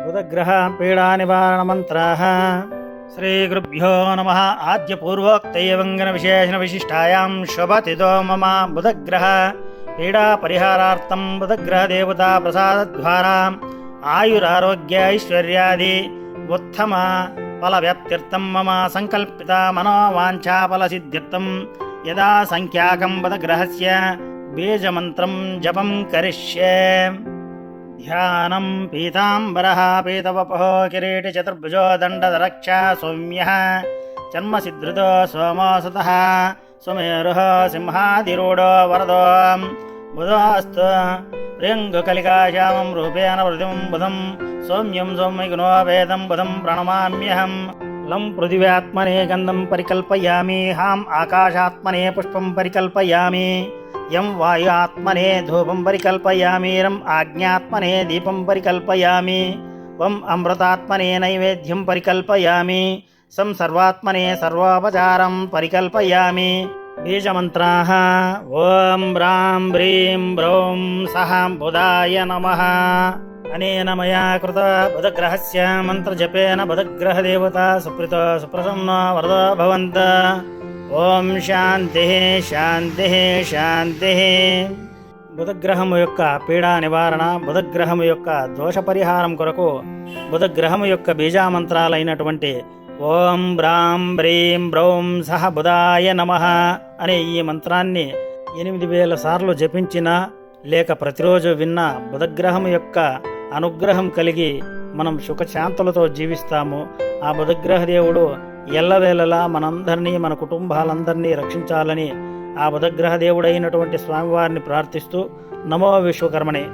బుధగ్రహ పీడా నివారణ మంత్రాः శ్రీగురుభ్యో నమ. ఆద్యపూర్వోక్తైవంగన విశేషణ విశిష్టాయాం శుభతిదో మమ బుధగ్రహ. పీడా పరిహారార్థం బుధగ్రహ దేవతా ప్రసాదద్వారా. ఆయురారోగ్య ఐశ్వర్యాది ఉత్తమ ఫలవ్యాప్త్యర్థం మమ సంకల్పిత మనోవాంఛా ఫలసిద్ధ్యర్థం యదా సంఖ్యాకం బుధగ్రహస్య బీజమంత్రం జపం కరిష్యే ధ్యానం పీతాంబరः పీతవపో కిరీటి చతుర్భుజో దండధరక్ష సౌమ్యः చర్మసిద్ధృతో సోమోసతः సుమేరుः సింహాదిరూఢో వరదో బుధాస్తు ప్రియంగుకలికాశ్యామం రూపేణ వృతిం బుధం సౌమ్యం సౌమ్యగుణో వేదం బుధం ప్రణమామ్యహం లం పృథివ్యాత్మనే యం వాయుఆత్మనే ధూపం పరికల్పయామి రం ఆజ్ఞాత్మనే దీపం పరికల్పయామి వం అమృతాత్మనే నైవేద్యం పరికల్పయామి సం సర్వాత్మనే సర్వోపచారం పరికల్పయామి. బీజమంత్రాः ఓం బ్రాం హ్రీం బ్రౌం సహ బుధాయ నమః. అనేన మయా కృత బుధగ్రహస్య మంత్రజపేన బుధగ్రహదేవతా సుప్రీత సుప్రసన్న వరద భవంత. ఓం శాంతి శాంతి శాంతి. బుధగ్రహము యొక్క పీడా నివారణ బుధగ్రహము యొక్క దోష పరిహారం కొరకు బుధగ్రహము యొక్క బీజామంత్రాలైనటువంటి ఓం బ్రాం హ్రీం బ్రౌం సహ బుధాయ నమ అనే ఈ మంత్రాన్ని ఎనిమిది వేల సార్లు జపించినా లేక ప్రతిరోజు విన్న బుధగ్రహం యొక్క అనుగ్రహం కలిగి మనం సుఖశాంతులతో జీవిస్తాము. ఆ బుధగ్రహ దేవుడు ఎల్లవేళలా మనందరినీ మన కుటుంబాలందరినీ రక్షించాలని ఆ బుధగ్రహ దేవుడైనటువంటి స్వామివారిని ప్రార్థిస్తూ నమో విశ్వకర్మణే.